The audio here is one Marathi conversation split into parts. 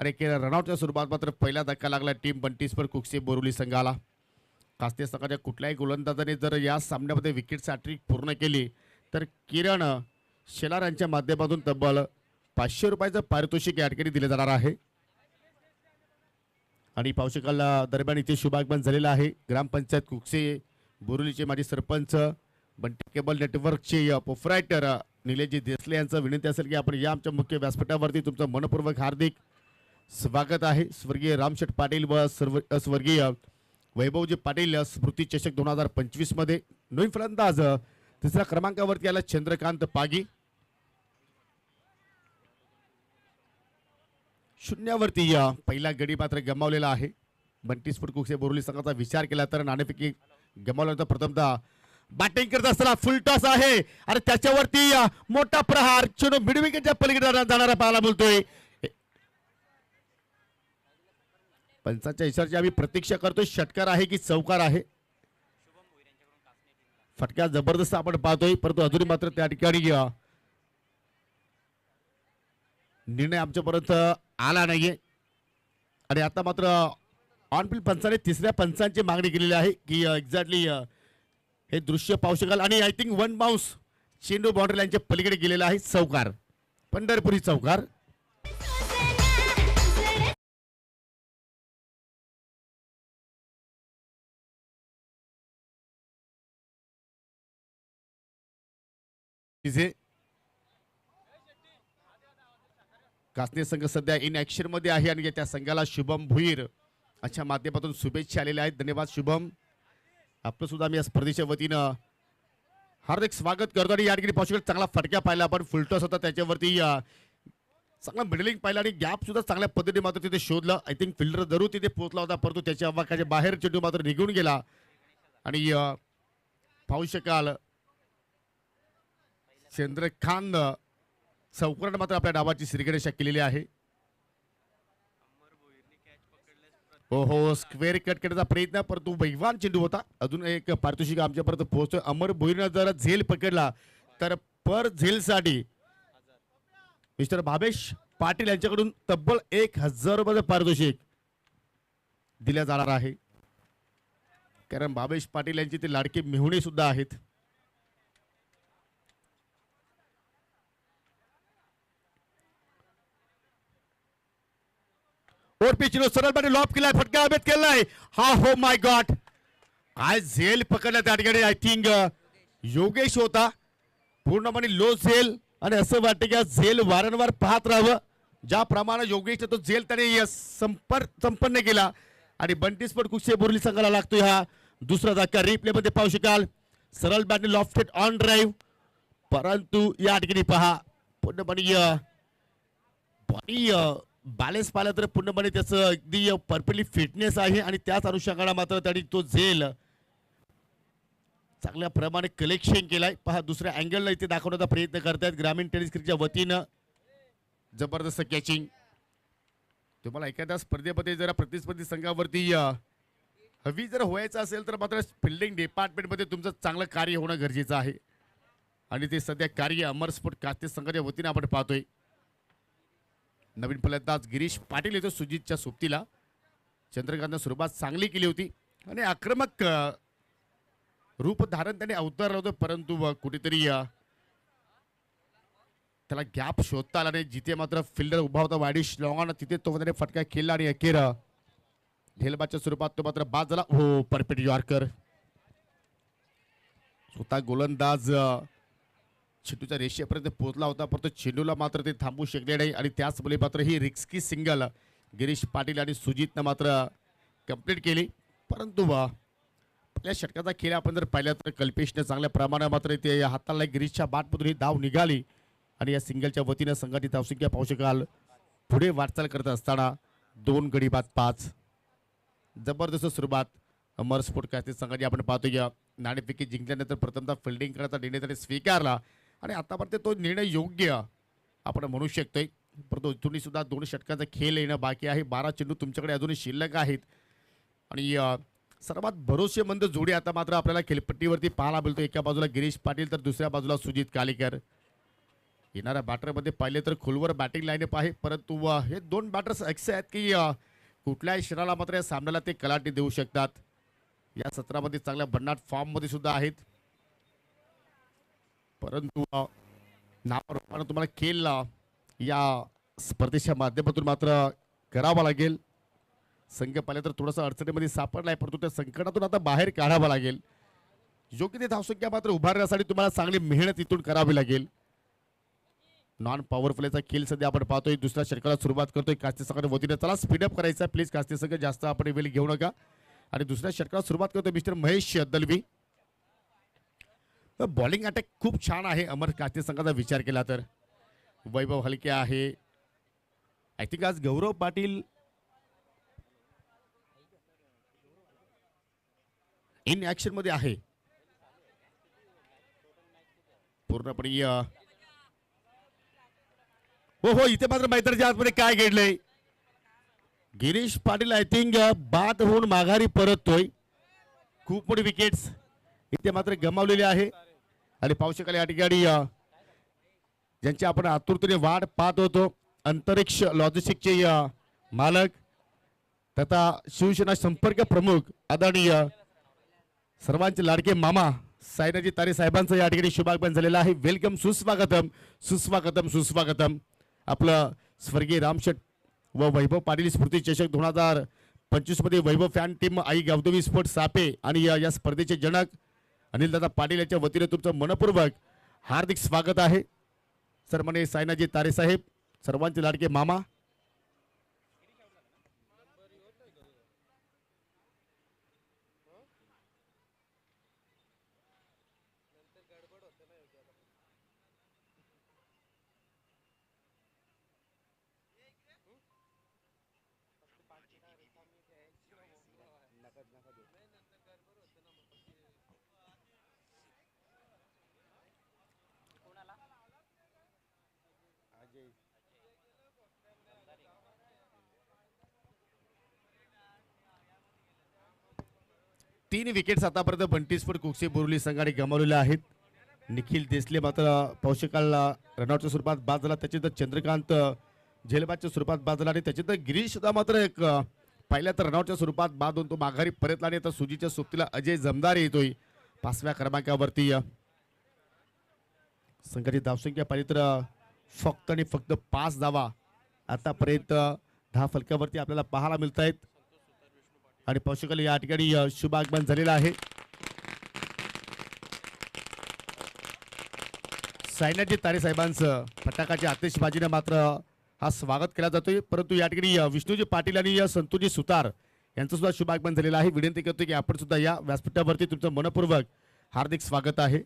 आणि केलं रनआउटच्या स्वरूपात मात्र पहिला धक्का लागला. टीम बंटीसवर कुक्से बोरुली संघाला. कास्ते संघाच्या कुठल्याही गोलंदाजाने जर या सामन्यामध्ये विकेट सॅट्रिक पूर्ण केली तर किरण शेलार यांच्या माध्यमातून तब्बल पाचशे रुपयाचं पारितोषिक या ठिकाणी दिले जाणार आहे. आणि पावशेकाला दरम्यान इथे शुभागमन झालेलं आहे. ग्रामपंचायत कुक्से बोरुलीचे माजी सरपंच बंटी केबल नेटवर्कचे पोफरायटर निलेजी देसले यांचं विनंती असेल की आपण या आमच्या मुख्य व्यासपीठावरती तुमचं मनपूर्वक हार्दिक स्वागत आहे. स्वर्गीय रामशेठ पाटील व सर्व स्वर्गीय वैभवजी पाटील स्मृती चषक दोन हजार पंचवीसमध्ये नवीन फलंदाज तिसऱ्या क्रमांकावरती आला चंद्रकांत पागी. शून्यावरती या पहिला गडी मात्र गमावलेला आहे. बंटी स्फोट कुकसे बोरली संघाचा विचार केला तर नाणेफेकी गमावल्यानंतर प्रथमतः बॅटिंग करत असताना फुल टॉस आहे. आणि त्याच्यावरती मोठा प्रहार चुनो मिडविकेटच्या पलीकडे जाणारा पाहायला बोलतोय पंचाच्या इशारची आम्ही प्रतीक्षा करतो षटकार आहे की चौकार आहे? फटका जबरदस्त आपण पाहतोय. परंतु अजूनही मात्र त्या ठिकाणी निर्णय आमच्यापर्यंत आला नाहीये. आणि आता मात्र ऑनफिल्ड पंचाने तिसऱ्या पंचांची मागणी केलेली आहे की एक्झॅक्टली हे दृश्य पाहू शकाल. आणि आय थिंक वन बाउन्स चेंडू बाउंड्री लाईनच्या पलीकडे गेलेला आहे चौकार. पंढरपुरी चौकार. तिथे कासने संघ सध्या इन ऍक्शनमध्ये आहे आणि त्या संघाला शुभम भुईर अशा माध्यमातून शुभेच्छा आलेल्या आहेत. धन्यवाद शुभम. आपलं सुद्धा मी या स्पर्धेच्या वतीनं हार्दिक स्वागत करतो आणि या ठिकाणी पाहू शकतो चांगला फटक्या पाहिला आपण. फुलटॉस होता त्याच्यावरती चांगला मिडलिंग पाहिला आणि गॅप सुद्धा चांगल्या पद्धतीने मात्र तिथे शोधलं. आय थिंक फिल्डर जरूर तिथे पोहोचला होता परंतु त्याच्या अवाकाच्या बाहेर चेंडू मात्र निघून गेला. आणि पाहू शकाल चंद्रखाननं चौकरण मात्र आपल्या डावाची श्रीगणेशा केलेली आहे. हो हो स्क्वेअर कट करण्याचा प्रयत्न परंतु वैवान चेंडू होता. अजून एक पारितोषिक आमच्यापर्यंत पोहोचतोय. अमर भोईरनं जर झेल पकडला तर पर झेलसाठी मिस्टर भावेश पाटील यांच्याकडून तब्बल एक हजार रुपयाचं पारितोषिक दिल्या जाणार आहे. कारण भावेश पाटील यांची ते लाडके मेहुणे सुद्धा आहेत. और पिचलो सरळ पाटील लॉप केलाय फटका अभेद केलाय हा। हो माय गॉड काय झेल पकडला त्या ठिकाणी आय थिंक योगेश होता। पूर्णपणे लो झेल आणि असं वाटतं की झेल वारंवार पाहत राहावं ज्याप्रमाणे योगेश तो झेल त्याने य- संपन्न केला आणि बंटीस्पट कुक्षे बोरली संघाला लागतोय हा दुसरा धक्का रिप्ले मध्ये पाहू शकाल। सरळ बॅटने लॉफ्टेड ऑन ड्राईव्ह परंतु या ठिकाणी पहा। पूर्णपणे अ, बॅलन्स पाहिला तर पूर्णपणे त्याचं अगदी परफेक्टली फिटनेस आहे आणि त्याच अनुषंगाला मात्र त्याने तो झेल. चांगल्या प्रमाणे कलेक्शन केलाय. पहा दुसऱ्या अँगलला इथे दाखवण्याचा प्रयत्न करतायत ग्रामीण टेनिस क्रिकेटच्या वतीनं. जबरदस्त कॅचिंग तुम्हाला एखाद्या स्पर्धेमध्ये जरा प्रतिस्पर्धी संघावरती हवी जर व्हायचं असेल तर मात्र फिल्डिंग डिपार्टमेंटमध्ये तुमचं चांगलं कार्य होणं गरजेचं आहे. आणि ते सध्या कार्य अमर स्पोर्ट कास्ते संघाच्या वतीनं आपण पाहतोय. नवीन फलंदाज गिरीश पाटील येतो सुजितच्या सोबतीला. चंद्रकांतनं सुरुवात चांगली केली होती. आणि आक्रमक रूप धारण त्याने अवतरलं होतं परंतु कुठेतरी त्याला गॅप शोधता आला नाही. जिथे मात्र फिल्डर उभा होता वाडीश लॉंगानं तिथे तो त्याने फटका खेळला आणि अखेर ढेलबाच्या स्वरूपात तो मात्र बाद झाला. हो परफेक्ट यॉर्कर. स्वतः गोलंदाज चेंडूच्या रेषेपर्यंत पोहोचला होता परंतु चेंडूला मात्र ते थांबू शकले नाही. आणि त्याचमुळे मात्र ही रिक्स्की सिंगल गिरीश पाटील आणि सुजितनं मात्र कंप्लीट केली. परंतु अ, आपल्या षटकाचा खेळ आपण जर पाहिला तर कल्पेशने चांगल्या प्रमाणात मात्र ते हाताला गिरीशच्या बाटमधून ही धाव निघाली. आणि या सिंगलच्या वतीनं संघाची धावसंख्या पाहू शकाल पुढे वाटचाल करत असताना दोन गडी बाद पाच. जबरदस्त सुरुवात अमर स्पोर्ट संघाची आपण पाहतो या नाणेफेकी जिंकल्यानंतर प्रथमतः फिल्डिंग करण्याचा निर्णय त्याने स्वीकारला. आणि आतापर्यंत तो निर्णय योग्य आपण म्हणू शकतोय. परंतु इथूनही सुद्धा दोन षटकांचा खेळ येणं बाकी आहे. बारा चेंडू तुमच्याकडे अजूनही शिल्लक आहेत. आणि सर्वात भरोसेमंद जोडी आता मात्र आपल्याला खेळपट्टीवरती पाहायला मिळतो एका बाजूला गिरीश पाटील तर दुसऱ्या बाजूला सुजित कालेकर. येणाऱ्या बॅटरमध्ये पाहिले तर खोलवर बॅटिंग लाईनअप आहे. परंतु हे दोन बॅटर्स असे आहेत की कुठल्याही क्षणाला मात्र या सामन्याला ते कलाटी देऊ शकतात. या सत्रामध्ये चांगल्या भन्नाट फॉर्ममध्ये सुद्धा आहेत. परंतु अ, नावारूपानं तुम्हाला केलला या स्पर्धेच्या माध्यमातून मात्र करावा लागेल. संघ पाहिलं तर थोडासा अडचणीमध्ये सापडलाय परंतु त्या संकटातून आता बाहेर काढावा लागेल. योग्य ते धावसंख्या मात्र उभारण्यासाठी तुम्हाला चांगली मेहनत इथून करावी लागेल. नॉन पॉवरफुलचा खेळ सध्या आपण पाहतोय दुसऱ्या षटकाला सुरुवात करतोय. कास्ती संघाच्या वतीने चला स्पीडअप करायचा. प्लीज कास्ती संघ जास्त आपण वेळ घेऊ नका. आणि दुसऱ्या षटकाला सुरुवात करतोय mister Mahesh Dalvi. Bowling attack खूप छान आहे. अमर कास्ती संघाचा विचार केला तर. वैभव हलके आहे. आय थिंक आज गौरव पाटील इन ऍक्शनमध्ये आहे. पूर्णपणे हो हो इथे मात्र मैत्रीच्या आतमध्ये काय घडलंय? गिरीश पाटील आय थिंक बाद होऊन माघारी परततोय. खूप मोठी विकेट्स इथे मात्र गमावलेली आहे. आणि पावसाखाली या ठिकाणी ज्यांची आपण आतुरतेने वाट पाहत होतो अंतरिक्ष लॉजिस्टिकचे मालक तथा शिवसेना संपर्क प्रमुख आदरणीय सर्वांचे लाडके मामा सायनाजी तारे साहेबांचं या ठिकाणी शुभागमन झालेलं आहे. वेलकम सुस्वागतम सुस्वागतम सुस्वागतम. आपलं स्वर्गीय रामशेठ व वैभव पाटील स्मृती चषक दोन हजार पंचवीसमध्ये Vaibhav fan team Aai Gavdevi sport Sape आणि या स्पर्धेचे जनक अनिलदादा पाटील यांच्या वतीने तुमचं मनपूर्वक हार्दिक स्वागत आहे. सर म्हणे सायनाजी तारेसाहेब सर्वांचे लाडके मामा तीन विकेट्स आतापर्यंत बंटीस्फोट कुकसे बोरुली संघाने गमावलेले आहेत. निखिल देसले मात्र पौषकाला रनआउटच्या स्वरूपात बाद झाला. त्याच्यानंतर चंद्रकांत झेलबादच्या स्वरूपात बाद झाला. आणि त्याच्यानंतर गिरीश सुद्धा मात्र एक पहिल्या तर रनआउटच्या स्वरूपात बाद होऊन तो माघारी परतला आणि आता सुजीच्या सोबतीला अजय जमदार येतोय. पाचव्या क्रमांकावरती संघाची धावसंख्या पाहिली तर फक्त आणि फक्त पाच धावा. आतापर्यंत दहा फलक्यावरती आपल्याला पाहायला मिळत आहेत आणि पशुकल या ठिकाणी शुभ आगमन झालेलं आहे. सायनाजी तारे साहेबांचं फटाकाच्या आतिषबाजीने मात्र हा स्वागत केला जातोय. परंतु या ठिकाणी विष्णूजी पाटील आणि अ, संतोजी सुतार यांचं सुद्धा शुभ आगमन झालेलं आहे. विनंती करतो की आपण सुद्धा या व्यासपीठावरती तुमचं मनपूर्वक हार्दिक स्वागत आहे.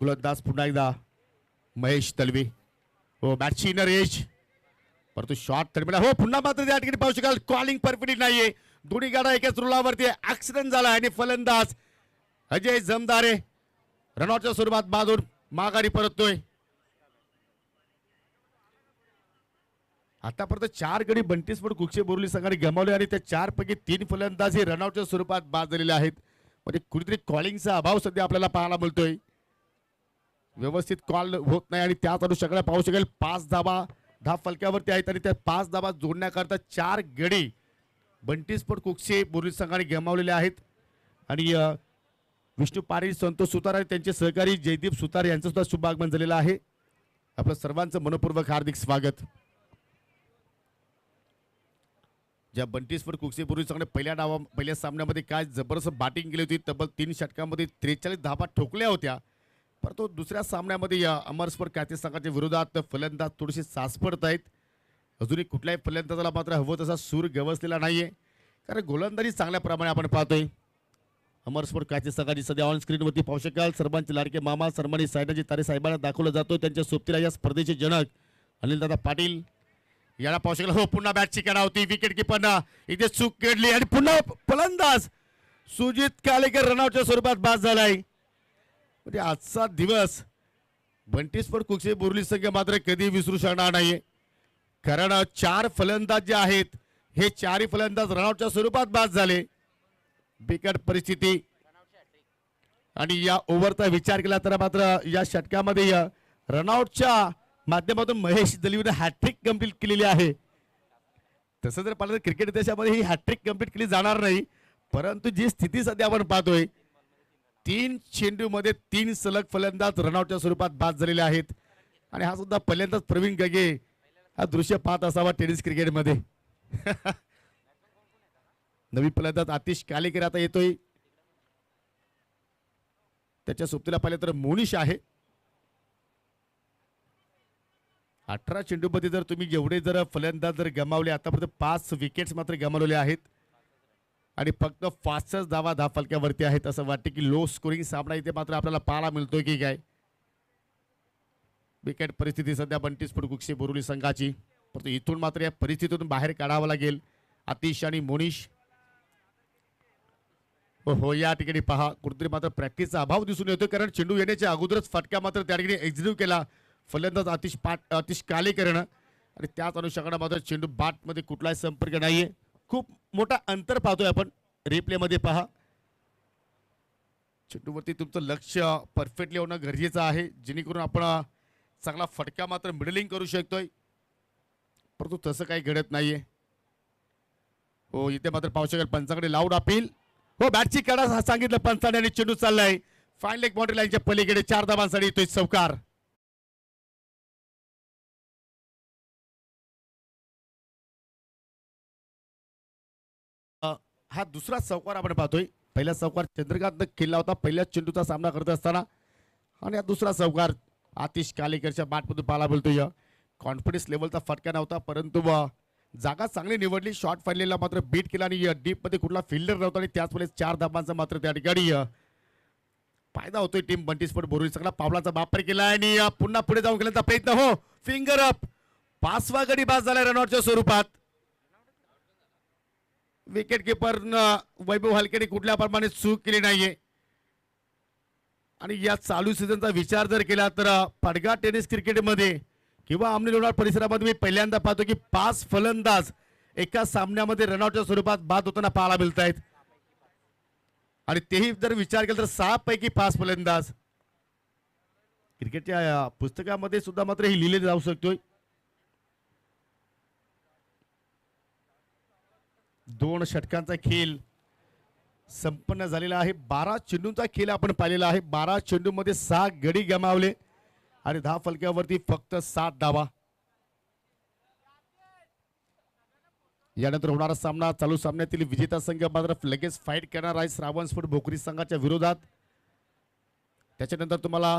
गुलदास पुन्हा एकदा महेश तलवी. हो मॅचची इनर एज परंतु शॉर्ट तडमेला हो पुन्हा मात्र त्या ठिकाणी पाहू शकाल. कॉलिंग परफेक्ट नाहीये. दोन्ही गाडा एकाच रुलावरती ऍक्सिडेंट झाला आणि फलंदाज अजय जमदारे रनआउटच्या स्वरूपात बाजून माघारी परततोय. आतापर्यंत चार गडी बंटीसपड कुक्षे बोरली संघाने गमावले आणि त्या चार पैकी तीन फलंदाज हे रनआउटच्या स्वरूपात बाद झालेले आहेत. म्हणजे कुठेतरी कॉलिंगचा अभाव सध्या आपल्याला पाहायला मिळतोय. व्यवस्थित कॉल होत नाही आणि त्याच अनुषंगाने पाहू शकेल पाच धाबा दहा फलक्यावरती आहेत आणि त्या पाच धाबा जोडण्याकरता चार गडी. बंटीस्फोट कुक्षे बोरली संघाने गमावलेले आहेत. आणि विष्णू पाटील संतोष सुतार आणि त्यांचे सहकारी जयदीप सुतार यांचं सुद्धा शुभागमन झालेलं आहे. आपलं सर्वांचं मनपूर्वक हार्दिक स्वागत. ज्या बंटीस्फोट कुक्षेपूर्वी संघाने पहिल्या डावा पहिल्या सामन्यामध्ये काय जबरदस्त बॅटिंग केली होती तब्बल तीन षटकामध्ये त्रेचाळीस धाबा ठोकल्या होत्या. परंतु दुसऱ्या सामन्यामध्ये या अमरस्फोट कॅथी संघाच्या विरोधात फलंदाज थोडेसे सासपडत आहेत अजूनही कुठल्याही फलंदाजाला मात्र हवं तसा सूर गवसलेला आहे कारण गोलंदाजी चांगल्या प्रमाणे आपण पाहतोय. अमरस्फोट ख्याती संघाची सध्या ऑन स्क्रीनवरती पाहू शकाल. सर्वांचे लाडके मामा सन्मानित सायनाजी तारे साहेबांना दाखवलं जातो त्यांच्या सोबतीला या स्पर्धेचे जनक अनिलदादा पाटील. याला पाहू शकाल. हो पुन्हा बॅटची कडा होती विकेट किपरना इथे चूक केडली. आणि पुन्हा फलंदाज सुजित कालेकर रनआउटच्या स्वरूपात बाद झालाय. म्हणजे आजचा दिवस बंटीस्फोट कुक्षे बोरली संघ मात्र कधी विसरू शकणार नाही. कारण चार फलंदाज जे आहेत हे चारही फलंदाज रनआउटच्या स्वरूपात बाद झाले. बिकट परिस्थिती. आणि या ओव्हरचा विचार केला तर मात्र या षटकामध्ये रनआउटच्या माध्यमातून महेश दलवीने हॅट्रिक कंप्लीट केलेली आहे. तसं जर पाहिलं तर क्रिकेट देशामध्ये ही हॅट्रिक कंप्लीट केली जाणार नाही परंतु जी स्थिती सध्या आपण पाहतोय तीन चेंडूमध्ये तीन सलग फलंदाज रनआउटच्या स्वरूपात बाद झालेले आहेत. आणि हा सुद्धा पहिल्यांदाच प्रवीण गगे हा दृश्य पाहत असावा टेनिस क्रिकेटमध्ये. नवी फलंदाज आतिश कालेकर आता येतोय. त्याच्या सोबतीला पाहिलं तर मोनिश आहे. अठरा चेंडूमध्ये जर तुम्ही एवढे जर फलंदाज जर गमावले आतापर्यंत पाच विकेट्स मात्र गमावलेले आहेत. आणि फक्त फास्टच धावा दहा फलक्यावरती आहेत असं वाटते की लो स्कोरिंग सामना इथे मात्र आपल्याला पाहायला मिळतोय की काय? विकेट परिस्थिती सध्या बंटी स्फोट गुक्षे बोरुली संघाची. परंतु इथून मात्र या परिस्थितीतून बाहेर काढावं लागेल आतिश आणि मोनिश. हो या ठिकाणी पहा कुठेतरी मात्र प्रॅक्टिसचा अभाव दिसून येतो कारण चेंडू येण्याच्या अगोदरच फटका मात्र त्या ठिकाणी एक्झिक्यूट केला. फलंदाज अतिश पाट अतिश कालेकरण आणि त्याच अनुषंगाने मात्र चेंडू बाटमध्ये कुठलाही संपर्क नाहीये. खूप मोठा अंतर पाहतोय आपण. रिप्लेमध्ये पहा. चेंडूवरती तुमचं लक्ष परफेक्टली होणं गरजेचं आहे. जेणेकरून आपण चांगला फटका मात्र मिडलिंग करू शकतोय. परंतु तसं काही घडत नाहीये. हो इथे मात्र पाहू शकेल पंचाकडे लाऊड अपील हो बॅटची कडा सांगितलं पंचाने आणि चेंडू चाललाय. फायनल एक बाउंड्री लाईनच्या पलीकडे चार धाबांसाठी येतोय चौकार हा दुसरा सावकार आपण पाहतोय. पहिला सावकार चंद्रकांत केला होता. पहिल्याच चेंडूचा सामना करत असताना आणि हा दुसरा सावकार आतिश कालेकरच्या बॅटमधून पाहायला बोलतोय कॉन्फिडन्स लेवलचा फटका नव्हता परंतु जागा चांगली निवडली. शॉर्ट फाडलेला मात्र बीट केला आणि डीपमध्ये कुठला फिल्डर नव्हता आणि त्याचवेळेस चार धाबांचा मात्र त्या ठिकाणी फायदा होतोय टीम बंटी स्पोर्ट बोरुली सगळा पावलाचा वापर केला आणि पुन्हा पुढे जाऊन गेल्याचा प्रयत्न. हो फिंगर अप पाचवा गडी बाद झाला रनआउटच्या स्वरूपात. विकेटकीपरनं वैभव हलकेने कुठल्या प्रमाणे चूक केली नाहीये. आणि या चालू सीझनचा विचार जर केला तर पडगा टेनिस क्रिकेटमध्ये किंवा आमने लोणार परिसरामध्ये मी पहिल्यांदा पाहतो की पाच फलंदाज एका सामन्यामध्ये रनआउटच्या स्वरूपात बाद होताना पाहायला मिळत आहेत आणि तेही जर विचार केला तर सहा पैकी पाच फलंदाज. क्रिकेटच्या पुस्तकामध्ये सुद्धा मात्र हे लिहिले जाऊ शकतोय. दोन षटकांचा खेळ संपन्न झालेला आहे. बारा चेंडूंचा खेळ आपण पाहिलेला आहे. बारा चेंडूमध्ये सहा गडी गमावले आणि दहा फलक्यावरती फक्त सात धावा. यानंतर होणारा सामना चालू सामन्यातील विजेता संघ मात्र लगेच फाईट करणार आहे. श्रावण स्फोट भोकरी संघाच्या विरोधात. त्याच्यानंतर तुम्हाला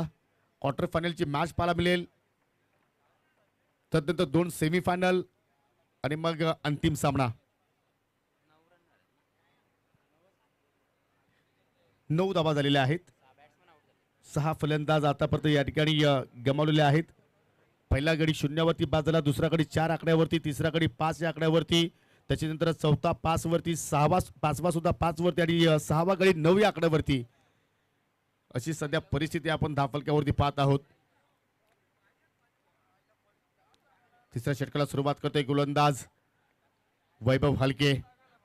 क्वार्टर फायनलची मॅच पाहायला मिळेल. तदनंतर दोन सेमीफायनल आणि मग अंतिम सामना. नऊ धावा झालेल्या आहेत. सहा फलंदाज आतापर्यंत या ठिकाणी अ, गमावलेले आहेत. पहिला गडी शून्यावरती बाद झाला दुसरा गडी चार आकड्यावरती तिसरा गडी पाच या आकड्यावरती. त्याच्यानंतर चौथा पाचवरती सहावा पाचवा सुद्धा पाचवरती आणि सहावा गडी नऊ या आकड्यावरती. अशी सध्या परिस्थिती आपण दहा फलक्यावरती पाहत आहोत. तिसऱ्या षटकाला सुरुवात करतोय गोलंदाज वैभव हलके.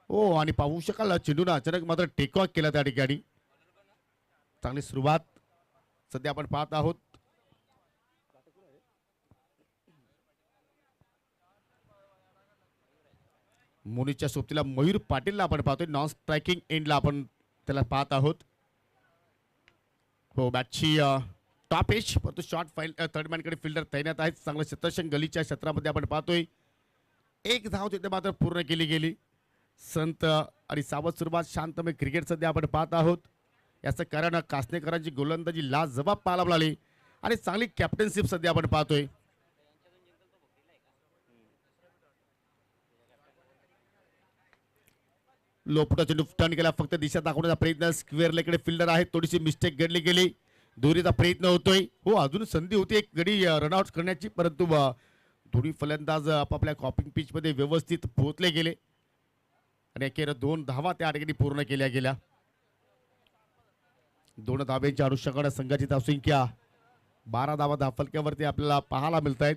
ओ आणि पाहू शकाल चेंडूनं अचानक मात्र टेक केला त्या ठिकाणी. चांगली सुरुवात सध्या आपण पाहत आहोत. मुनीच्या सोबतीला मयूर पाटीलला आपण पाहतोय. नॉन स्ट्रायकिंग एंडला आपण त्याला पाहत आहोत. हो बॅटची टॉप एज परंतु शॉर्ट फाईल थर्ड मॅनकडे फिल्डर तैनात आहेत. चांगलं शतरशंग गलीच्या क्षेत्रामध्ये आपण पाहतोय. एक धाव तिथे मात्र पूर्ण केली गेली. संत आणि सावध सुरुवात शांतमय क्रिकेट सध्या आपण पाहत आहोत. याचं कारण कासनेकरांची गोलंदाजी लाज जबाब पाहायला मिळाली. आणि चांगली कॅप्टनशिप सध्या आपण पाहतोय. लोपटा चेंडू टर्न केला फक्त दिशा दाखवण्याचा प्रयत्न. स्क्वेअर लेकडे फिल्डर आहे थोडीशी मिस्टेक घडली गेली. दोरीचा प्रयत्न होतोय. हो अजून संधी होती एक गडी रनआउट करण्याची परंतु धुरी फलंदाज आपापल्या कॉपिंग पिच मध्ये व्यवस्थित पोहोचले गेले. आणि अखेर दोन धावा त्या ठिकाणी पूर्ण केल्या गेल्या. दोन धाब्यांच्या अनुषंगाने संघाची धावसंख्या बारा धावा धाफलक्यावरती आपल्याला पाहायला मिळत आहेत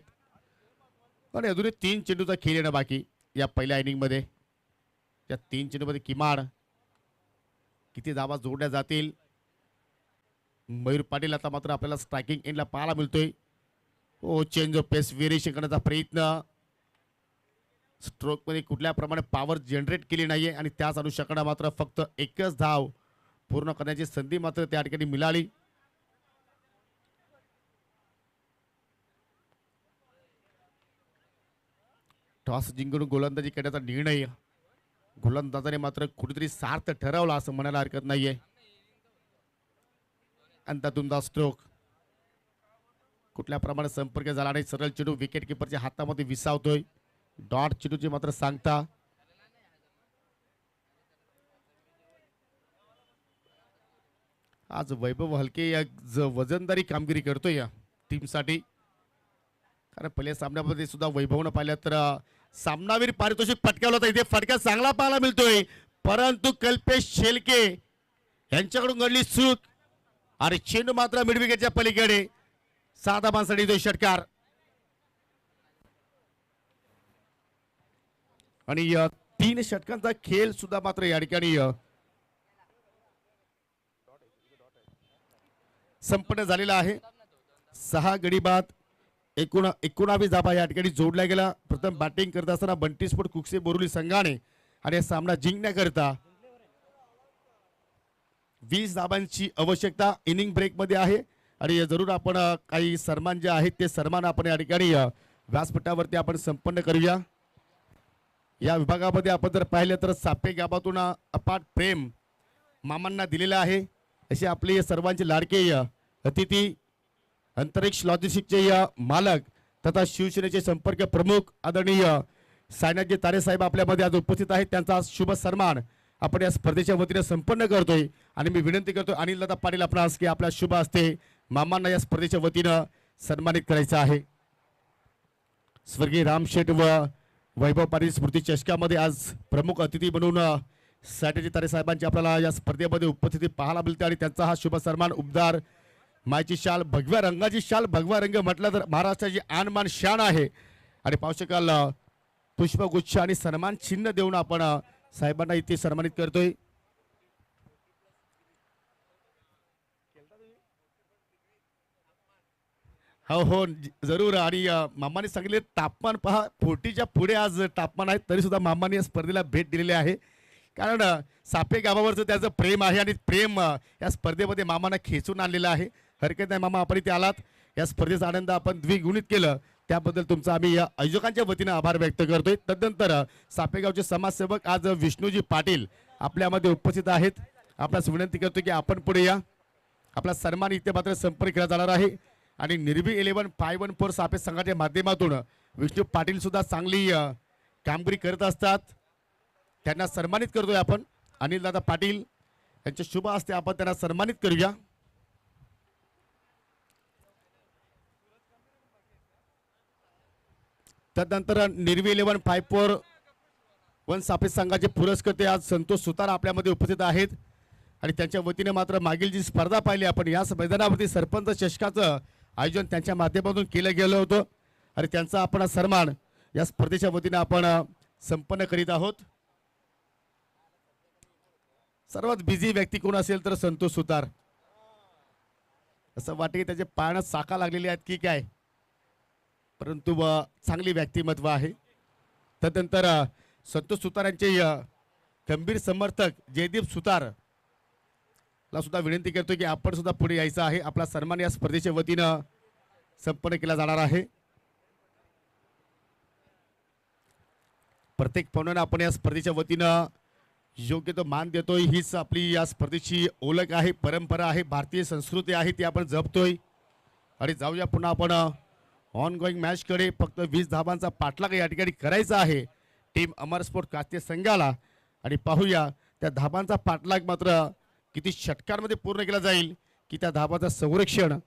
आणि अजूनही तीन चेंडूचा खेळ येणं बाकी या पहिल्या इनिंगमध्ये. या तीन चेंडूमध्ये किमान किती धावा जोडल्या जातील? मयूर पाटील आता मात्र आपल्याला स्ट्रायकिंग एंडला पाहायला मिळतोय. ओ चेंज ऑफ पेस व्हेरिएशन करण्याचा प्रयत्न. स्ट्रोकमध्ये कुठल्या प्रमाणे पॉवर जनरेट केली नाहीये आणि त्याच अनुषंगाने मात्र फक्त एकच धाव पूर्ण करण्याची संधी मात्र त्या ठिकाणी मिळाली. टॉस जिंकून गोलंदाजी करण्याचा निर्णय गोलंदाजाने मात्र कुठेतरी सार्थ ठरवला असं म्हणायला हरकत नाहीये. आणि त्यातून दा स्ट्रोक. कुठल्या प्रमाणे संपर्क झाला नाही. सरळ चेंडू विकेट किपरच्या हातामध्ये विसावतोय. डॉट चेंडूची मात्र सांगता आज वैभव हलके या ज- वजनदारी कामगिरी करतोय या टीमसाठी कारण पहिल्या सामन्यामध्ये सुद्धा वैभवनं पाहिलं तर सामनावीर पारितोषिक पटकावलं होतं. इथे फटका चांगला पाहायला मिळतोय. परंतु कल्पेश शेलके यांच्याकडून घडली चूक. आणि चेंडू मात्र मिडविकेटच्या पलीकडे. साधा माणसाठी तो षटकार. आणि तीन षटकांचा खेळ सुद्धा मात्र या ठिकाणी संपन्न झालेला आहे. सहा गडी बाद एकूण एकोणावीस धाबा या ठिकाणी जोडला गेला. प्रथम बॅटिंग करत असताना बंटी स्पोर्ट कुकसे बोरुली संघाने आणि हा सामना जिंकण्याकरता वीस धाबांची आवश्यकता इनिंग ब्रेकमध्ये आहे. आणि जरूर आपण काही सन्मान जे आहेत ते सन्मान आपण या ठिकाणी व्यासपीठावरती आपण संपन्न करूया. या विभागामध्ये आपण जर पाहिलं तर सापे गावातून अपाट प्रेम मामांना दिलेलं आहे. असे आपले सर्वांचे लाडके अतिथी अंतरिक्ष लॉजिस्टिकचे या मालक तथा शिवसेनेचे संपर्क प्रमुख आदरणीय सायनाथजी तारेसाहेब आपल्यामध्ये आज उपस्थित आहेत. त्यांचा आज शुभ सन्मान आपण या स्पर्धेच्या वतीने संपन्न करतोय आणि मी विनंती करतोय अनिल दादा पाटील आपणास की आपल्या शुभ असते मामांना या स्पर्धेच्या वतीनं सन्मानित करायचं आहे. स्वर्गीय रामशेठ व वैभव पाटील स्मृती चषकामध्ये आज प्रमुख अतिथी म्हणून अ, तारे साहेबांची आपल्याला या स्पर्धेमध्ये उपस्थिती पाहायला मिळते आणि त्यांचा हा शुभ सन्मान उबदार मायची शाल भगव्या रंगाची शाल भगवा रंग म्हटलं तर महाराष्ट्राची आनमान शान आहे. आणि पाहू शकाल पुष्पगुच्छ आणि सन्मान चिन्ह देऊन आपण साहेबांना इथे सन्मानित करतोय. हो हो जरूर. आणि मामाने सांगितले तापमान पहा फोर्टीच्या पुढे आज तापमान आहे तरी सुद्धा मामाने या स्पर्धेला भेट दिलेली आहे. कारण सापे गावावरचं त्याचं प्रेम आहे आणि प्रेम या स्पर्धेमध्ये मामानं खेचून आणलेलं आहे. हरकत नाही मामा आपण इथे आलात. या स्पर्धेचा आनंद आपण द्विगुणित केलं. त्याबद्दल तुमचा आम्ही या आयोजकांच्या वतीनं आभार व्यक्त करतोय. तदनंतर सापेगावचे समाजसेवक आज विष्णूजी पाटील आपल्यामध्ये उपस्थित आहेत. आपल्यास विनंती करतो की आपण पुढे या. आपला सन्मान इथे मात्र संपर्क केला जाणार आहे. आणि Nirbhi eleven five one four Sape संघाच्या माध्यमातून विष्णू पाटील सुद्धा चांगली कामगिरी करत असतात. त्यांना सन्मानित करतोय आपण. अनिल दादा पाटील यांच्या शुभ हस्ते आपण त्यांना सन्मानित करूया. त्यानंतर Nirvi eleven five four one Sape संघाचे पुरस्कर्ते आज संतोष सुतार आपल्यामध्ये उपस्थित आहेत. आणि त्यांच्या वतीने मात्र मागील जी स्पर्धा पाहिली आपण याच मैदानावरती सरपंच चषकाचं आयोजन त्यांच्या माध्यमातून केलं गेलं होतं. आणि त्यांचा आपण सन्मान या स्पर्धेच्या वतीने आपण संपन्न करीत आहोत. सर्वात बिझी व्यक्ती कोण असेल तर संतोष सुतार. असं वाटते की त्याचे पायानं साखा लागलेली आहेत की काय? परंतु चांगली व्यक्तिमत्व आहे. तदनंतर संतोष सुतार यांचे गंभीर समर्थक जयदीप सुतार ला सुद्धा विनंती करतो की आपण सुद्धा पुढे यायचं आहे. आपला सन्मान या स्पर्धेच्या वतीनं संपन्न केला जाणार आहे. प्रत्येक पाहुण्यानं आपण या स्पर्धेच्या वतीनं योग्य तो मान देतोय हीच आपली या स्पर्धेची ओळख आहे परंपरा आहे भारतीय संस्कृती आहे ती आपण जपतोय. आणि जाऊया पुन्हा आपण ऑन गोईंग मॅचकडे फक्त वीस धाबांचा पाठलाग या ठिकाणी करायचा आहे. टीम अमर स्पोर्ट कास्ते संघाला. आणि पाहूया त्या धाबांचा पाठलाग मात्र किती षटकांमध्ये पूर्ण केला जाईल की त्या धाबाचं संरक्षण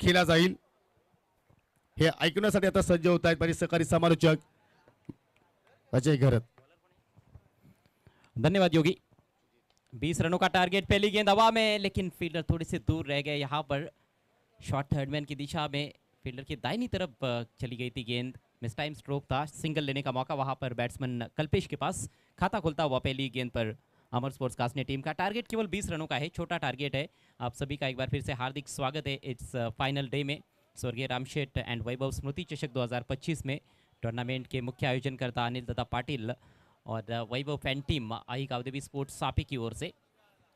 केला जाईल. हे ऐकण्यासाठी आता सज्ज होत आहेत माझे सहकारी समालोचक. अजय घरत. धन्यवाद, योगी। 20 रनों का टारगेट पहली गेंद हवा में, लेकिन फील्डर थोड़े से दूर रह गए यहाँ पर। शॉट थर्डमैन की दिशा में फील्डर की दाहिनी तरफ़ चली गई थी गेंद। मिस टाइम स्ट्रोक था। सिंगल लेने का मौका वहाँ पर बैट्समैन कल्पेश के पास। खाता खुलता हुआ पहली गेंद पर अमर स्पोर्ट्स कास्ट ने टीम का टारगेट केवल 20 रनों का है। छोटा टारगेट है। आप सभी का एक बार फिर से हार्दिक स्वागत है इस फाइनल डे में। स्वर्गीय रामशेट एंड वैभव स्मृति चषक 2025 में टूर्नामेंट के मुख्य आयोजनकर्ता अनिल दत्ता पाटिल और Vaibhav fan team Aai Gavdevi sports Sape की ओर से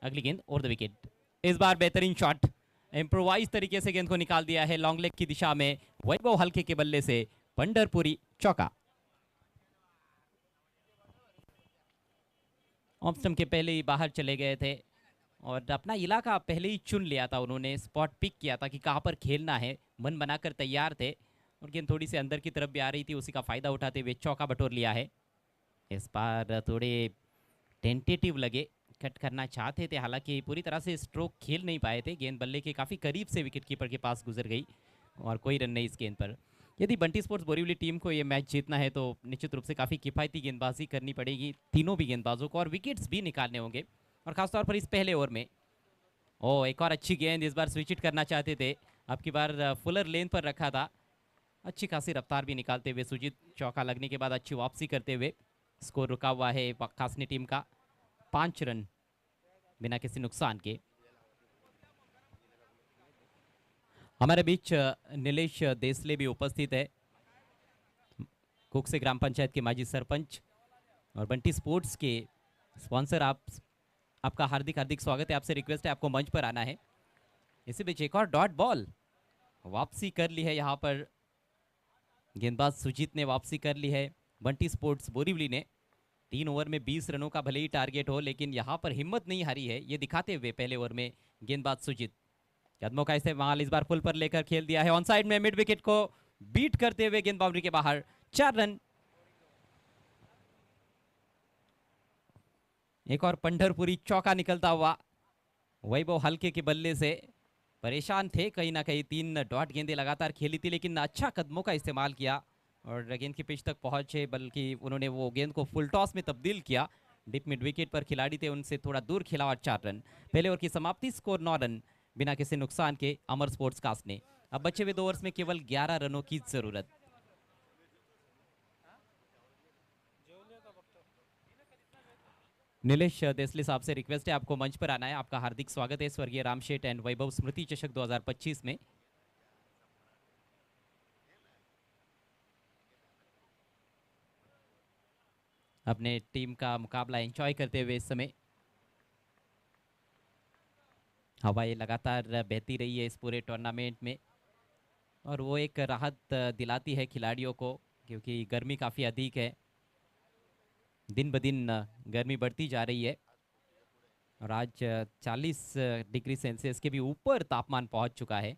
अगली गेंद और द विकेट। इस बार बेहतरीन शॉट इम्प्रोवाइज तरीके से गेंद को निकाल दिया है लॉन्ग लेग की दिशा में वैभव हल्के के बल्ले से पंडरपुरी चौका। स्टंप के पहले ही बाहर चले गए थे और अपना इलाका पहले ही चुन लिया था उन्होंने स्पॉट पिक किया था कि कहाँ पर खेलना है, मन बनाकर तैयार थे और गेंद थोड़ी सी अंदर की तरफ़ भी आ रही थी, उसी का फ़ायदा उठाते हुए चौका बटोर लिया है। इस बार थोड़े टेंटेटिव लगे कट करना चाहते थे। हालाँकि पूरी तरह से स्ट्रोक खेल नहीं पाए थे। गेंद बल्ले के काफ़ी करीब से विकेट कीपर के पास गुजर गई और कोई रन नहीं इस गेंद पर। यदि बंटी स्पोर्ट्स बोरीवली टीम को ये मैच जीतना है तो निश्चित रूप से काफ़ी किफ़ायती गेंदबाजी करनी पड़ेगी तीनों भी गेंदबाजों को और विकेट्स भी निकालने होंगे। और खासतौर पर इस पहले ओवर में, ओ, एक और अच्छी गेंद इस बार स्विच इट करना चाहते थे। अब की बार फुलर लेन पर रखा था। अच्छी खासी रफ्तार भी निकालते हुए, सुजीत चौका लगने के बाद अच्छी वापसी करते हुए। स्कोर रुका हुआ है खासनी टीम का। पाँच रन, बिना किसी नुकसान के। हमारे बीच नीलेश देसले भी उपस्थित है। कुकसे ग्राम पंचायत के माजी सरपंच और बंटी स्पोर्ट्स के स्पॉन्सर आप, आपका हार्दिक हार्दिक स्वागत है। आपसे रिक्वेस्ट है, आपको मंच पर आना है। इसी बीच एक और डॉट बॉल वापसी कर ली है यहाँ पर। गेंदबाज सुजीत ने वापसी कर ली है। बंटी स्पोर्ट्स बोरीवली ने तीन ओवर में 20 रनों का भले ही टारगेट हो, लेकिन यहाँ पर हिम्मत नहीं हारी है, ये दिखाते हुए पहले ओवर में गेंदबाज सुजीत। कदमों का इस्तेमाल इस बार फुल पर लेकर खेल दिया है। ऑन साइड में मिड विकेट को बीट करते हुए गेंद बाउंड्री के बाहर चार रन। एक और पंढरपुरी चौका निकलता हुआ वैभव हल्के के बल्ले से परेशान थे, कहीं ना कहीं तीन डॉट गेंदें लगातार खेली थी, लेकिन अच्छा कदमों का इस्तेमाल किया और गेंद की पिच तक पहुँचे, बल्कि उन्होंने वो गेंद को फुल टॉस में तब्दील किया। डिप मिड विकेट पर खिलाड़ी थे, उनसे थोड़ा दूर खेला और चार रन। पहले ओवर की समाप्ति स्कोर नौ रन, बिना किसी नुकसान के अमर स्पोर्ट्स कास्ट ने। अब बचे हुए दो ओवर्स में केवल 11 रनों की ज़रूरत। नीलेश देसले साहब से रिक्वेस्ट है, आपको मंच पर आना है। आपका हार्दिक स्वागत है। स्वर्गीय रामशेठ एंड वैभव स्मृति चषक 2025 में। अपने टीम का मुकाबला एंजॉय करते हुए इस समय। हवाएँ लगातार बहती रही है इस पूरे टूर्नामेंट में और वो एक राहत दिलाती है खिलाड़ियों को क्योंकि गर्मी काफ़ी अधिक है। दिन ब दिन गर्मी बढ़ती जा रही है और आज 40 डिग्री सेल्सियस के भी ऊपर तापमान पहुँच चुका है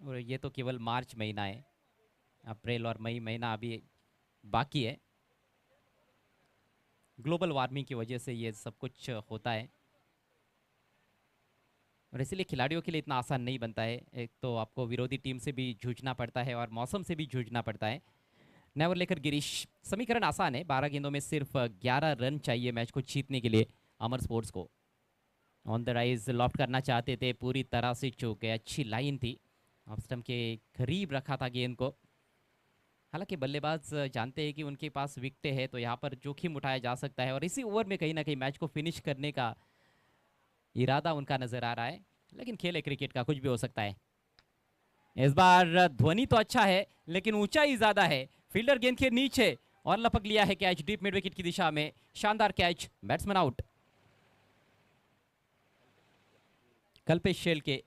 और ये तो केवल मार्च महीना है, अप्रैल और मई महीना अभी बाकी है। ग्लोबल वार्मिंग की वजह से ये सब कुछ होता है। और इसीलिए खिलाड़ियों के लिए इतना आसान नहीं बनता है। एक तो आपको विरोधी टीम से भी जूझना पड़ता है और मौसम से भी जूझना पड़ता है। नेवर लेकर गिरीश, समीकरण आसान है। बारह गेंदों में सिर्फ़ ग्यारह रन चाहिए मैच को जीतने के लिए अमर स्पोर्ट्स को। ऑन द राइज लॉफ्ट करना चाहते थे, पूरी तरह से चूक गए, अच्छी लाइन थी। ऑफ़ स्टंप के करीब रखा था गेंद को। हालाँकि बल्लेबाज जानते हैं कि उनके पास विकटें हैं तो यहाँ पर जोखिम उठाया जा सकता है और इसी ओवर में कहीं ना कहीं मैच को फिनिश करने का इरादा उनका नज़र आ रहा है। लेकिन खेल है, क्रिकेट का कुछ भी हो सकता है। इस बार ध्वनि तो अच्छा है, लेकिन ऊंचाई ज़्यादा है। फील्डर गेंद के नीचे और लपक लिया है कैच, डीप मिड विकेट की दिशा में। शानदार catch, batsman out. Kalpesh Shel के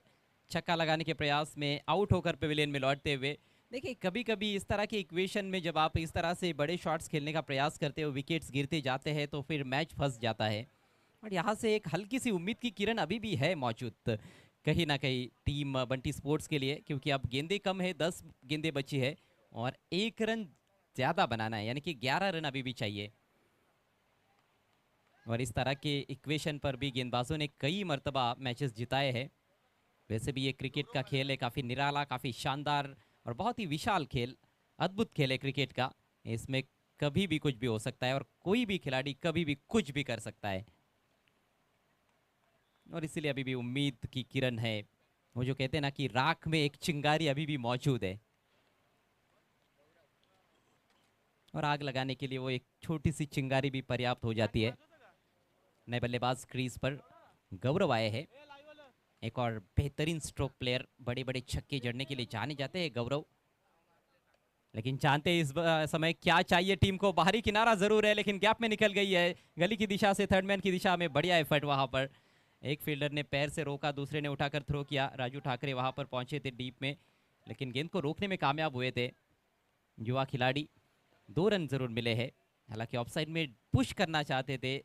छक्का लगाने के प्रयास में आउट होकर पेविलियन में लौटते हुए देखिए कभी कभी इस तरह के इक्वेशन में जब आप इस तरह से बड़े शॉट्स खेलने का प्रयास करते हो, विकेट्स गिरते जाते हैं तो फिर मैच फंस जाता है। और यहाँ से एक हल्की सी उम्मीद की किरण अभी भी है मौजूद, कहीं ना कहीं टीम बंटी स्पोर्ट्स के लिए, क्योंकि अब गेंदे कम है, दस गेंदे बची है, और एक रन ज़्यादा बनाना है, यानी कि ग्यारह रन अभी भी चाहिए। और इस तरह के इक्वेशन पर भी गेंदबाजों ने कई मरतबा मैचेस जिताए हैं। वैसे भी ये क्रिकेट का खेल है, काफ़ी निराला, काफ़ी शानदार और बहुत ही विशाल खेल, अद्भुत खेल है क्रिकेट का। इसमें कभी भी कुछ भी हो सकता है और कोई भी खिलाड़ी कभी भी कुछ भी कर सकता है। और इसीलिए अभी भी उम्मीद की किरण है। वो जो कहते हैं ना कि राख में एक चिंगारी अभी भी मौजूद है। और आग लगाने के लिए वो एक छोटी सी चिंगारी भी पर्याप्त हो जाती है। नए बल्लेबाज क्रीज पर गौरव आए हैं। एक और बेहतरीन स्ट्रोक प्लेयर बड़े बड़े छक्के जड़ने के लिए जाने जाते हैं, गौरव। लेकिन जानते हैं इस समय क्या चाहिए टीम को? बाहरी किनारा ज़रूर है, लेकिन गैप में निकल गई है। गली की दिशा से थर्ड मैन की दिशा में बढ़िया एफर्ट वहाँ पर। एक फील्डर ने पैर से रोका, दूसरे ने उठाकर थ्रो किया। राजू ठाकरे वहाँ पर पहुँचे थे डीप में, लेकिन गेंद को रोकने में कामयाब हुए थे। युवा खिलाड़ी दो रन ज़रूर मिले हैं। हालाँकि ऑफसाइड में पुश करना चाहते थे।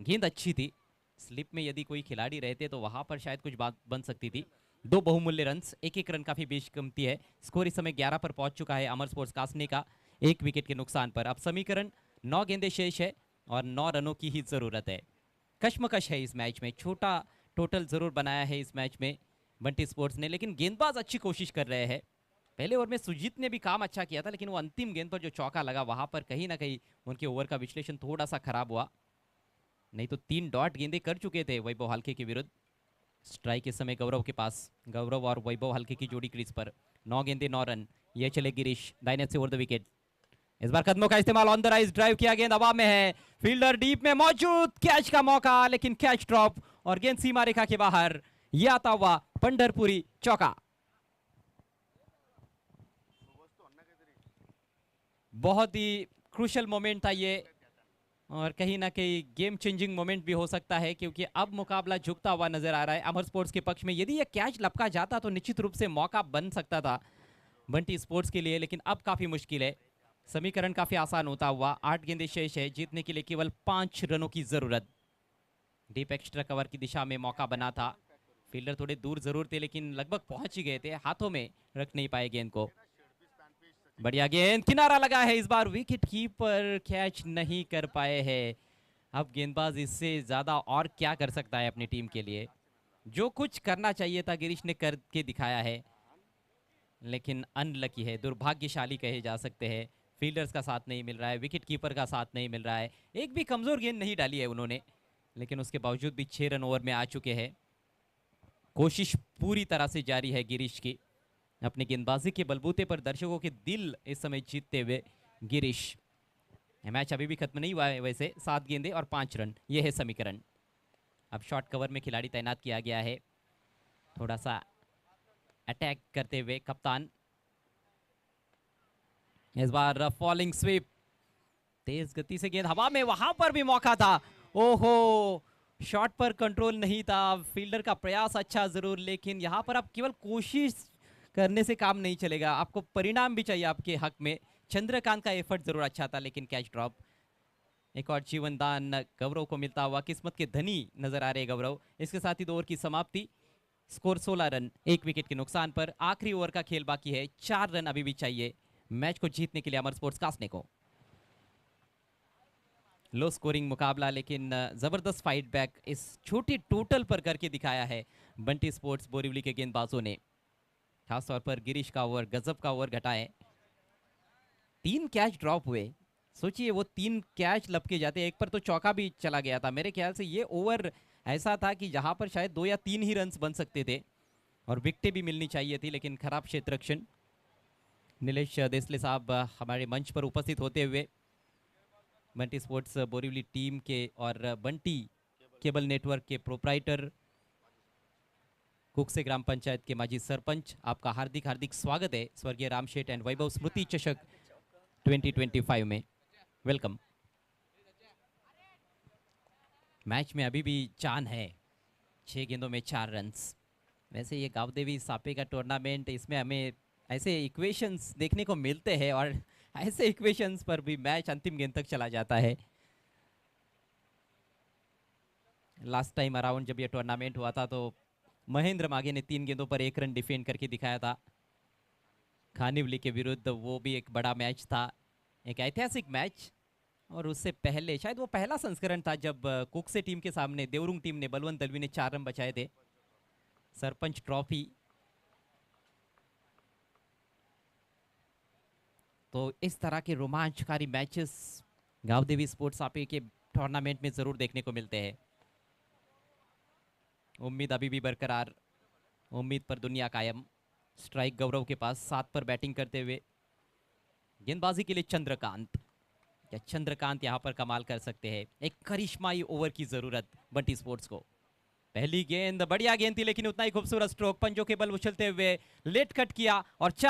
गेंद अच्छी थी। स्लिप में यदि कोई खिलाड़ी रहते तो वहाँ पर शायद कुछ बात बन सकती थी। दो बहुमूल्य रन एक एक रन काफ़ी बेश कीमती है। स्कोर इस समय 11 पर पहुँच चुका है अमर स्पोर्ट्स कासने का। एक विकेट के नुकसान पर। अब समीकरण, नौ गेंदे शेष है और नौ रनों की ही ज़रूरत है। कश्मकश है इस मैच में। छोटा टोटल ज़रूर बनाया है इस मैच में बंटी स्पोर्ट्स ने, लेकिन गेंदबाज अच्छी कोशिश कर रहे हैं। पहले ओवर में सुजीत ने भी काम अच्छा किया था, लेकिन वो अंतिम गेंद पर जो चौका लगा, वहाँ पर कहीं ना कहीं उनके ओवर का विश्लेषण थोड़ा सा खराब हुआ। नहीं तो तीन डॉट गेंदे कर चुके थे वैभव हल्के के विरुद्ध। स्ट्राइक के समय गौरव के पास, गौरव और वैभव हल्के की जोड़ी क्रीज पर। नौ गेंदे, नौ रन, ये चले गिरीश दाइनेट से ओवर द विकेट। इस बार कदमों का इस्तेमाल ऑन द राइज ड्राइव किया गेंद, हवा में है। फील्डर डीप में मौजूद कैच का मौका, लेकिन कैच ड्रॉप और गेंद सीमा रेखा के बाहर। यह आता हुआ पंडरपुरी चौका। बहुत ही क्रूशल मोमेंट था ये। और कहीं ना कहीं गेम चेंजिंग मोमेंट भी हो सकता है, क्योंकि अब मुकाबला झुकता हुआ नज़र आ रहा है। अमर स्पोर्ट्स के पक्ष में यदि यह कैच लपका जाता तो निश्चित रूप से मौका बन सकता था बंटी स्पोर्ट्स के लिए, लेकिन अब काफ़ी मुश्किल है। समीकरण काफ़ी आसान होता हुआ, आठ गेंदे शेष है, जीतने के लिए केवल पाँच रनों की ज़रूरत। डीप एक्स्ट्रा कवर की दिशा में मौका बना था। फील्डर थोड़े दूर ज़रूर थे, लेकिन लगभग पहुँच ही गए थे, हाथों में रख नहीं पाए गेंद को। बढ़िया, गेंद किनारा लगा है इस बार विकेट कीपर कैच नहीं कर पाए हैं। अब गेंदबाज इससे ज़्यादा और क्या कर सकता है अपनी टीम के लिए? जो कुछ करना चाहिए था गिरीश ने करके दिखाया है, लेकिन अनलकी है, दुर्भाग्यशाली कहे जा सकते हैं। फील्डर्स का साथ नहीं मिल रहा है विकेट कीपर का साथ नहीं मिल रहा है। एक भी कमज़ोर गेंद नहीं डाली है उन्होंने, लेकिन उसके बावजूद भी छह रन ओवर में आ चुके हैं। कोशिश पूरी तरह से जारी है गिरीश की। अपनी गेंदबाजी के बलबूते पर दर्शकों के दिल इस समय जीतते हुए गिरीश। मैच अभी भी खत्म नहीं हुआ है, वैसे सात गेंदे और पाँच रन ये है समीकरण। अब शॉर्ट कवर में खिलाड़ी तैनात किया गया है। थोड़ा सा अटैक करते हुए कप्तान। इस बार फॉलिंग स्वीप तेज गति से गेंद, हवा में, वहाँ पर भी मौका था। ओहो, शॉट पर कंट्रोल नहीं था। फील्डर का प्रयास अच्छा ज़रूर, लेकिन यहाँ पर आप केवल कोशिश करने से काम नहीं चलेगा। आपको परिणाम भी चाहिए आपके हक में। चंद्रकांत का एफर्ट ज़रूर अच्छा था, लेकिन कैच ड्रॉप एक और जीवन दान गौरव को मिलता हुआ किस्मत के धनी नज़र आ रहे गौरव। इसके साथ ही दो ओवर की समाप्ति। स्कोर 16 रन, एक विकेट के नुकसान पर। आखिरी ओवर का खेल बाकी है। चार रन अभी भी चाहिए मैच को जीतने के लिए अमर स्पोर्ट्स कासने को। लो स्कोरिंग मुकाबला, लेकिन ज़बरदस्त फाइट बैक इस छोटे टोटल पर करके दिखाया है बंटी स्पोर्ट्स बोरीवली के गेंदबाजों ने। खासतौर पर गिरीश का ओवर, गजब का ओवर घटाए। तीन कैच ड्रॉप हुए। सोचिए, वो तीन कैच लपके जाते एक पर तो चौका भी चला गया था। मेरे ख्याल से ये ओवर ऐसा था कि जहाँ पर शायद दो या तीन ही रन बन सकते थे और विकटें भी मिलनी चाहिए थी, लेकिन खराब क्षेत्र रक्षण। नीलेश देसले साहब हमारे मंच पर उपस्थित होते हुए बंटी स्पोर्ट्स बोरीवली टीम के और बंटी केबल नेटवर्क के प्रोप्राइटर कुकसे ग्राम पंचायत के माजी सरपंच, आपका हार्दिक हार्दिक स्वागत है स्वर्गीय रामशेठ एंड वैभव स्मृति चषक 2025 में। वेलकम। मैच में अभी भी चान है। छह गेंदों में चार रन्स। वैसे ये गाँव देवी सापे का टूर्नामेंट इसमें हमें ऐसे इक्वेशंस देखने को मिलते हैं और ऐसे इक्वेशंस पर भी मैच अंतिम गेंद तक चला जाता है। लास्ट टाइम अराउंड जब ये टूर्नामेंट हुआ था तो महेंद्र मागे ने तीन गेंदों पर एक रन डिफेंड करके दिखाया था। खानिवली के विरुद्ध वो भी एक बड़ा मैच था एक ऐतिहासिक मैच और उससे पहले शायद वो पहला संस्करण था जब अ, कुकसे टीम के सामने देवरुंग टीम ने बलवंत दलवी ने चार रन बचाए थे। सरपंच ट्रॉफी। तो इस तरह के रोमांचकारी मैचेस गाँव देवी स्पोर्ट्स आपे के टूर्नामेंट में ज़रूर देखने को मिलते हैं। उम्मीद अभी भी बरकरार। उम्मीद पर दुनिया कायम। स्ट्राइक गौरव के पास सात पर बैटिंग करते हुए। गेंदबाजी के लिए चंद्रकांत। क्या चंद्रकांत यहाँ पर कमाल कर सकते हैं। एक करिश्माई ओवर की ज़रूरत बंटी स्पोर्ट्स को। पहली गेंद, बढ़िया गेंद थी, लेकिन उतना ही खूबसूरत स्ट्रोक। पंजों के बल उछलते हुए लेट कट किया और चार